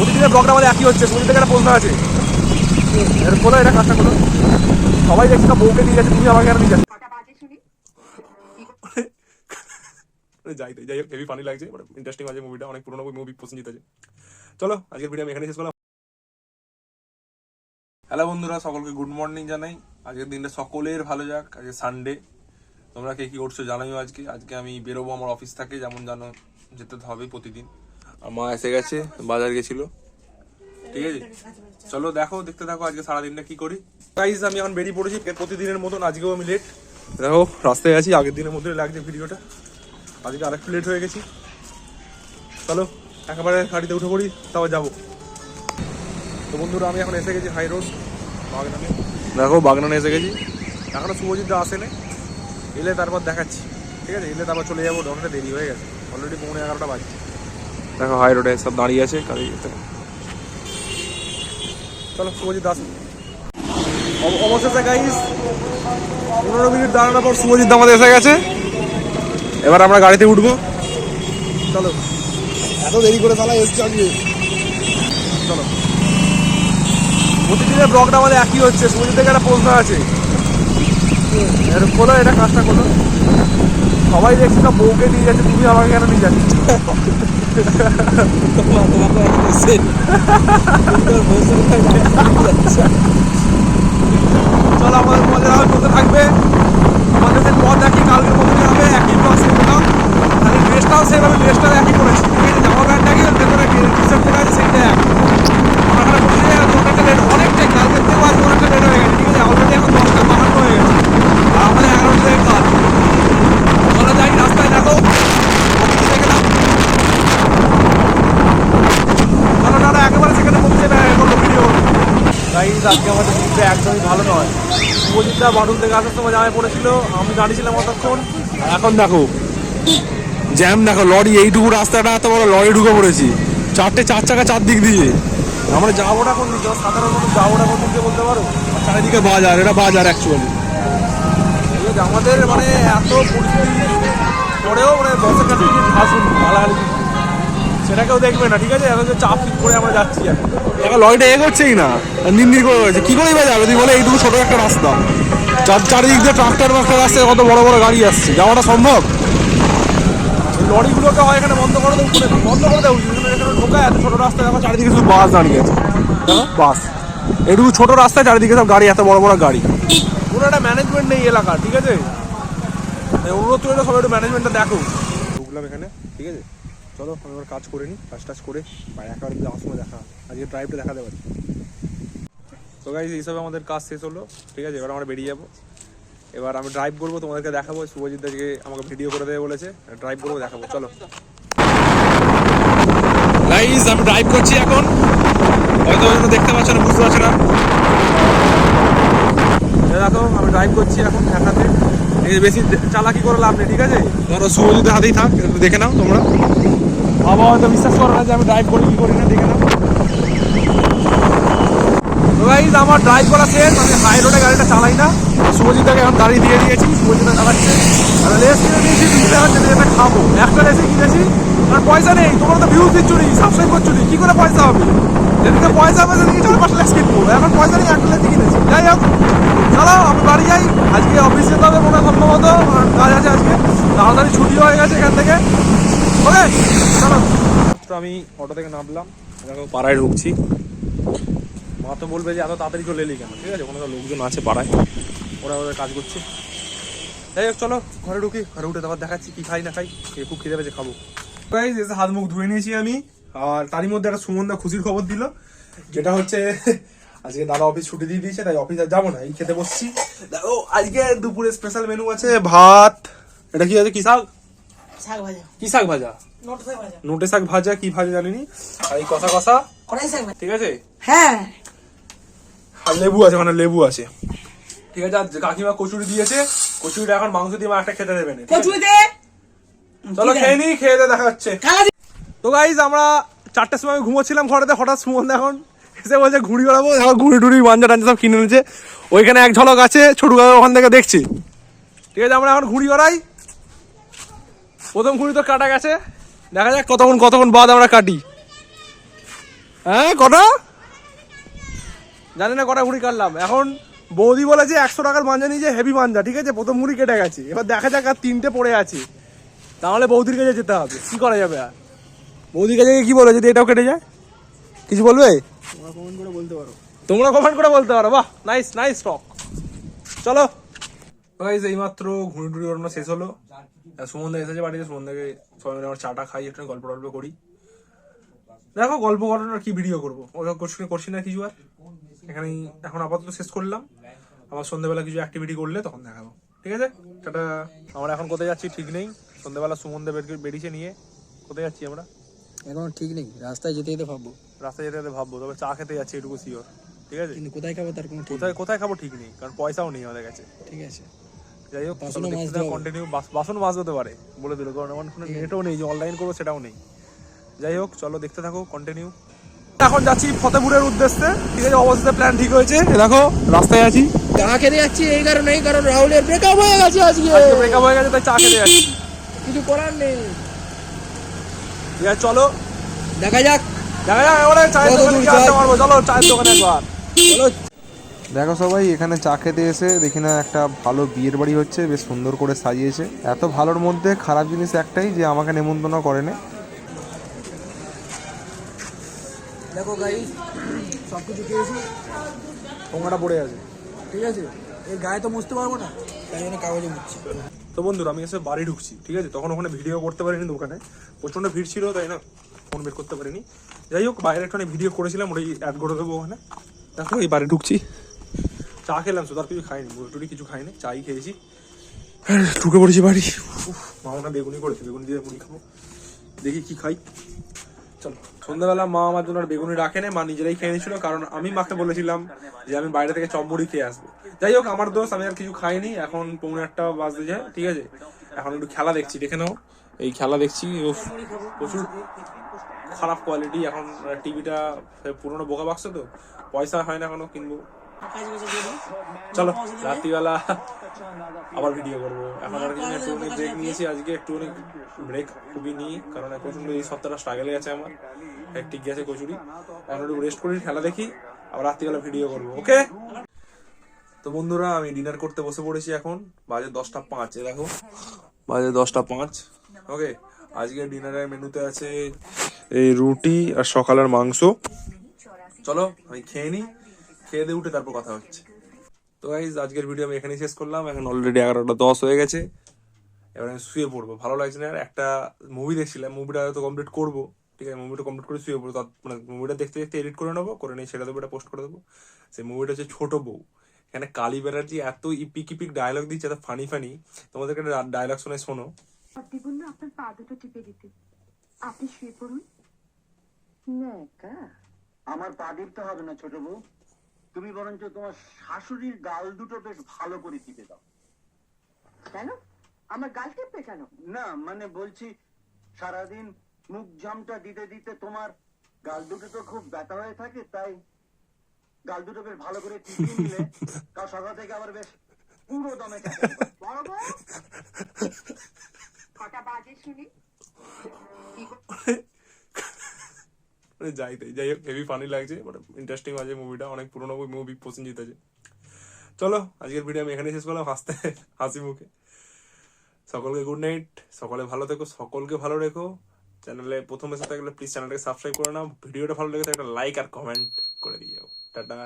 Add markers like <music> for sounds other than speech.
প্রতিদিনের ব্লগটা আমাদের একই হচ্ছে শুরু থেকে একটা প্রশ্ন আছে। এর খোলো এটা কাজটা খোলো সবাই দেখছি না বউকে নিয়ে যাচ্ছে, তুমি আমাকে কেন নিয়ে যাচ্ছ? যাই যাই হোক, হেভি ফানি লাগছে ইন্টারেস্টিং আছে মুভিটা অনেক পুরোনো মুভি পছন্দ আছে চলো, আজকের ভিডিও আমি এখানে শেষ করলাম। হ্যালো বন্ধুরা, সকলকে গুড মর্নিং জানাই। আজকের দিনটা সকলের ভালো যাক, আজকে সানডে তোমরা কে কি করছ জানাইও আজকে। আজকে আমি বেরোবো আমার অফিস থাকে, যেমন জানো, যেতে হবে প্রতিদিন। মা এসে গেছে, বাজার গেছিল। ঠিক আছে? চলো দেখো, দেখতে থাকো আজকে সারাদিনটা কি করি। গাইজ আমি এখন বেরিয়ে পড়েছি প্রতিদিনের মতন আজকেও আমি লেট দেখো, রাস্তায় আছি, আগের দিনের মধ্যে লাগছে ভিডিওটা। আজকে আরেকটু লেট হয়ে গেছি। চলো, একেবারে গাড়িতে উঠে পড়ি, তারপর যাব। তো বন্ধুরা, আমি এখন এসে গেছি হাই রোড বাগনানে। দেখো, বাগনানে এসে গেছি। এখনও শুভজিৎ আসেনি। এলে তারপর দেখাচ্ছি। ঠিক আছে? এলে তারপর চলে যাব অনেকটা দেরি হয়ে গেছে। অলরেডি পৌনে এগারোটা বাজছে। দেখো হাই রোডে সব দাঁড়িয়ে আছে গাড়ি চলো, শুভজিৎ দাস। গাইস পনেরো মিনিট দাঁড়ানোর পর আমাদের এসে গেছে। এবার আমরা গাড়িতে উঠবো। চলো। এত দেরি করে চলো। প্রতিদিনের আমাদের একই হচ্ছে। একটা আছে। এটা কাজটা খোলো। সবাই দেখছি না বউকে নিয়ে যাচ্ছে, তুমি আমাকে কেন নিয়ে যাচ্ছ? চলো, আমাদের মজা আর করতে থাকবে। আমাদের পথ একই কালকে মতো হবে একই পথ সেম খালি ড্রেসটাও আমি ড্রেসটাও একই করেছি ঠিক আছে জামা প্যান্ট একই আর ভেতরে টি শার্ট পরে আছে সেইটা এক আমার এখানে বসে যাই অনেকটা লেট অনেকটাই কালকের থেকে আজ অনেকটা লেট হয়ে গেছে ঠিক আছে অলরেডি এখন দশটা বাহান্ন হয়ে গেছে আর আমাদের এগারোটা থেকে কাজ চলো যাই রাস্তায় দেখো পৌঁছে গেলাম চলো দাদা একেবারে সেখানে পৌঁছে করব ভিডিও গাইজ আজকে আমাদের দিনটা একদমই ভালো নয়। শুভজিৎটা বাটুল থেকে আসার সময় জামায় পড়েছিল আমি দাঁড়িয়েছিলাম অতক্ষণ। এখন দেখো জ্যাম দেখো লরি এইটুকু রাস্তাটা এত বড় লরি ঢুকে পড়েছি। চারটে চার চাকা চারদিক দিয়ে। আমরা যাবোটা কোন দিকে? সাধারণ মানুষ যাবোটা কোন দিকে বলতে পারো? চারিদিকে বাজার এটা বাজার অ্যাকচুয়ালি আমাদের মানে এত পরিস্থিতি পরেও মানে দশের কাছে ভাসুন গালাগালি সেটা কেউ দেখবে না ঠিক আছে? এখন চাপ করে আমরা যাচ্ছি এখন। এখন লরিটা এগোচ্ছেই না। নিন্দির করে রয়েছে কি করেই বা যাবে? তুই বলে এইটুকু ছোট একটা রাস্তা। চার চারিদিক দিয়ে ট্রাক্টর মাক্টার আসছে কত বড় বড় গাড়ি আসছে। যাওয়াটা সম্ভব? লরিগুলোকে হয় এখানে বন্ধ করে দেবো বন্ধ করে দেবো উচিত। এখানে এখানে ঢোকায়। এত ছোট রাস্তায় দেখো চারিদিকে শুধু বাস দাঁড়িয়ে আছে। বাস। এটুকু ছোট রাস্তায় চারিদিকে সব গাড়ি এত বড় বড় গাড়ি। কোনো একটা ম্যানেজমেন্ট নেই এলাকা ঠিক আছে? অনুরোধ করে সবাই একটু ম্যানেজমেন্টটা দেখো। ঢুকলাম এখানে ঠিক আছে? চলো আমি এবার কাজ করে নিই কাজ টাজ করে বা একেবারে যাওয়ার সময় দেখা আজকে ড্রাইভটা দেখাতে পারি তো গাইজ এইসব আমাদের কাজ শেষ হলো ঠিক আছে? এবার আমরা বেরিয়ে যাব। এবার আমি ড্রাইভ করব তোমাদেরকে দেখাবো। শুভজিৎ আজকে আমাকে ভিডিও করে দেবে বলেছে। ড্রাইভ করব দেখাবো। চলো। গাইজ আমি ড্রাইভ করছি এখন। হয়তো দেখতে পাচ্ছ না বুঝতে পারছ না। দেখো আমি ড্রাইভ করছি এখন একাতে। এই বেশি চালাকি করে লাভ নেই ঠিক আছে? ধরো শুভজিতের হাতেই থাক দেখে নাও তোমরা। বাবা হয়তো বিশ্বাস করো না যে আমি ড্রাইভ করি, কি করি না, দেখে তো গাইজ আমার ড্রাইভ করা শেষ, আমি হাই রোডে গাড়িটা চালাই না। শুভজিৎটাকে এখন গাড়ি দিয়ে দিয়েছি, শুভজিৎটা চালাচ্ছে। আর লেস কিনে নিয়েছি দুই টাকা যেতে যেতে খাব। একটা লেসে কিনেছি আর পয়সা নেই, তোমরা তো ভিউজ দিচ্ছ নি সাবস্ক্রাইব করছ নি, কি করে পয়সা হবে? যেদিকে পয়সা হবে সেদিকে চার পাঁচটা লেস কিনবো এখন পয়সা নেই, একটা লেসে কিনেছি। যাই হোক, চলো, আমি বাড়ি যাই। আজকে অফিস যেতে হবে মনে সম্ভবত কাজ আছে আজকে। তাড়াতাড়ি ছুটি হয়ে গেছে এখান থেকে। ওকে চলো। তো আমি অটো থেকে নামলাম দেখো পাড়ায় ঢুকছি। মা তো বলবে যে এত তাড়াতাড়ি চলে এলি কেন? ঠিক আছে কোনো একটা লোকজন আছে পাড়ায়। ওরা ওদের কাজ করছে। যাই হোক চলো ঘরে ঢুকি ঘরে উঠে তারপর দেখাচ্ছি কি খাই না খাই খুব খিদে পেয়েছে খাব। গাইজ এসে হাত মুখ ধুয়ে নিয়েছি আমি আর তারই মধ্যে একটা সুমনদা খুশির খবর দিল যেটা হচ্ছে আজকে দাদা অফিস ছুটি দিয়ে দিয়েছে তাই অফিস আর যাব না এই খেতে বসছি। দেখো আজকে দুপুরে স্পেশাল মেনু আছে ভাত। এটা কি আছে কি শাক? শাক ভাজা। কি শাক ভাজা? নোট শাক ভাজা। কি ভাজা জানিনি? আর এই কষা কষা? ঠিক আছে? হ্যাঁ। আর লেবু আছে মানে লেবু আছে। ঠিক আছে আর কাকিমা কচুরি দিয়েছে কচুরিটা এখন মাংস দিয়ে আমার একটা খেতে দেবে না? কচুরিতে? চলো খেয়ে নি খেয়ে দিয়ে দেখা হচ্ছে। তো গাইজ আমরা চারটের সময় ঘুমোচ্ছিলাম ঘরেতে হঠাৎ সুমন এখন এসে বলছে ঘুড়ি ওড়াবো? এখন ঘুড়ি টুড়ি মাঞ্জা টাঞ্জা সব কিনে নিয়েছে ওইখানে এক ঝলক আছে ছোটু ওখান থেকে দেখছি। ঠিক আছে আমরা এখন ঘুড়ি ওড়াই। প্রথম ঘুড়ি তো কাটা গেছে। দেখা যাক কতক্ষণ কতক্ষণ বাদ আমরা কাটি। হ্যাঁ কটা? জানি না কটা ঘুড়ি কাটলাম। এখন বৌদি বলেছে একশো টাকার মাঞ্জা নিয়ে যে হেভি মাঞ্জা ঠিক আছে? প্রথম ঘুড়ি কেটে গেছে। এবার দেখা যাক আর তিনটে পড়ে আছে। তাহলে বৌদির কাছে যেতে হবে। কি করা যাবে আর? বৌদির কাছে কি বলে? যদি এটাও কেটে যায়? কিছু বলবে? তোমরা কমেন্ট করে বলতে পারো। তোমরা কমেন্ট করে বলতে পারো। বাহ নাইস নাইস স্টক চলো। গাইজ এইমাত্র ঘুড়ি টুড়ি ওড়ানো শেষ হলো। সুমন দা এসেছে বাড়িতে সুমন দাকে সবাই মিলে আমার চাটা খাই একটু গল্প টল্প করি। দেখো গল্প করানোর কি ভিডিও করব। ওটা করছি না কিছু আর। এখানেই এখন আপাতত শেষ করলাম। আবার সন্ধ্যেবেলা কিছু অ্যাক্টিভিটি করলে তখন দেখাবো। ঠিক আছে? টাটা। আমরা এখন কোথায় যাচ্ছি ঠিক নেই। সন্ধ্যেবেলা সুমন দা বেরিয়েছে নিয়ে। কোথায় যাচ্ছি আমরা? এখন ঠিক নেই। রাস্তায় যেতে যেতে ভাববো। রাস্তায় যেতে যেতে ভাববো তবে চা খেতে যাচ্ছি এটুকু শিওর ঠিক আছে? কিন্তু কোথায় খাব তার কোনো কোথায় কোথায় খাব ঠিক নেই কারণ পয়সাও নেই আমাদের কাছে। ঠিক আছে। যাই হোক কন্টিনিউ বাসন মাছ হতে পারে বলে দিল। কারণ আমার কোনো নেটও নেই যে অনলাইন করব সেটাও নেই। যাই হোক চলো দেখতে থাকো কন্টিনিউ এখন যাচ্ছি ফতেপুরের উদ্দেশ্যে। ঠিক আছে অবস্থা প্ল্যান ঠিক হয়েছে। দেখো রাস্তায় আছি। চা খেতে যাচ্ছি এই কারণে এই কারণ রাহুলের ব্রেকআপ হয়ে গেছে আজকে। ব্রেকআপ হয়ে গেছে তাই চা খেতে যাচ্ছি। কিছু করার নেই। ঠিক আছে চলো। দেখা যাক। দেখা যাক এবারে চায়ের দোকানে চলো চায়ের দোকানে একবার। চলো। দেখো সবাই এখানে চা খেতে এসে দেখি না একটা ভালো বিয়ের বাড়ি হচ্ছে বেশ সুন্দর করে সাজিয়েছে। এত ভালোর মধ্যে খারাপ জিনিস একটাই যে আমাকে নেমন্তন্ন করেনি। দেখো গাই সব কিছু পেয়েছি ঠোঙাটা পড়ে আছে ঠিক আছে? এই গায়ে তো মুছতে পারব না তাই জন্য কাগজে মুছছি। তো বন্ধুরা আমি এসে বাড়ি ঢুকছি ঠিক আছে? তখন ওখানে ভিডিও করতে পারিনি দোকানে। প্রচণ্ড ভিড় ছিল তাই না? ফোন বের করতে পারিনি। যাই হোক বাইরে একটু ভিডিও করেছিলাম ওটাই অ্যাড করে দেবো ওখানে। দেখো এই বাড়ি ঢুকছি। চা খেলাম শুধু আর কিছু খাইনি মুড়ি টুড়ি কিছু খাইনি চাই খেয়েছি। আর ঢুকে পড়েছি বাড়ি। উফ, মা ওনা বেগুনি করেছে বেগুনি দিয়ে মুড়ি খাব। দেখি কি খাই। চলো সন্ধ্যাবেলা মা আমার জন্য আর বেগুনি রাখে না মা নিজেরাই খেয়ে নিয়েছিল কারণ আমি মাকে বলেছিলাম যে আমি বাইরে থেকে চপ মুড়ি খেয়ে আসব। যাই হোক আমার দোষ আমি আর কিছু খাইনি এখন পৌনে একটা বাজতে যায় ঠিক আছে? এখন একটু খেলা দেখছি দেখে নাও। এই খেলা দেখছি প্রচুর খারাপ কোয়ালিটি এখন টিভিটা পুরোনো বোকা বাক্স তো পয়সা হয় না এখনও কিনবো। চলো রাত্রিবেলা আবার ভিডিও করব। এখন আর কিছু একটুখানি ব্রেক নিয়েছি। আজকে একটুখানি ব্রেক খুবই নিই কারণ প্রচণ্ড এই সপ্তাহটা স্ট্রাগলে গেছে আমার। ঠিক গেছে কচুরি। এখন একটু রেস্ট করি খেলা দেখি আবার রাত্রিবেলা ভিডিও করব ওকে? তো বন্ধুরা আমি ডিনার করতে বসে পড়েছি এখন। বাজে দশটা পাঁচ দেখো। বাজে দশটা পাঁচ। ওকে আজকে ডিনারের মেনুতে আছে এই রুটি আর সকালের মাংস। চলো আমি খেয়ে নিই। খেয়ে দিয়ে উঠে তারপর কথা হচ্ছে। তো গাইজ আজকের ভিডিও আমি এখানেই শেষ করলাম। এখন অলরেডি এগারোটা দশ হয়ে গেছে। এবার আমি শুয়ে পড়ব। ভালো লাগছে না আর একটা মুভি দেখছিলাম। মুভিটা তো কমপ্লিট করব। ঠিক আছে মুভিটা কমপ্লিট করে শুয়ে পড়ব। মানে মুভিটা দেখতে দেখতে এডিট করে নেব করে নিয়ে সেটা দেবো এটা পোস্ট করে দেবো। সেই মুভিটা হচ্ছে ছোট বউ। এখানে কালী ব্যানার্জি এত ইপিক ইপিক ডায়লগ দিচ্ছে এত ফানি ফানি তোমাদের তোমাদেরকে ডায়লগ শুনে শোনো। আপনি আপনার পা দুটো টিপে দিতে। আপনি শুয়ে পড়ুন। আমার পা টিপতে হবে না ছোট বউ। তুমি বরঞ্চ তোমার শাশুড়ির গাল দুটো বেশ ভালো করে টিপে দাও। কেন? আমার গাল টিপবে কেন? না মানে বলছি সারাদিন মুখ জামটা দিতে দিতে তোমার গাল দুটো তো খুব ব্যথা হয়ে থাকে তাই গাল দুটো বেশ ভালো করে টিপিয়ে নিলে <laughs> কাল সকাল থেকে আবার বেশ পুরো দমে <laughs> কাটে বড় <laughs> কটা বাজে শুনি? মানে যাই তাই। যাই হোক, হেভি ফানি লাগছে বাট ইন্টারেস্টিং আছে মুভিটা অনেক পুরোনো মুভি প্রসেনজিৎ আছে চলো, আজকের ভিডিও আমি এখানে শেষ করলাম। হাসতে হাসি মুখে। সকলকে গুড নাইট সকলে ভালো থেকো। সকলকে ভালো রেখো। চ্যানেলে প্রথম এসে থাকলে প্লিজ চ্যানেলটাকে সাবস্ক্রাইব করে নাও। ভিডিওটা ভালো লেগে একটা লাইক আর কমেন্ট করে দিয়ে যাও। টাটা।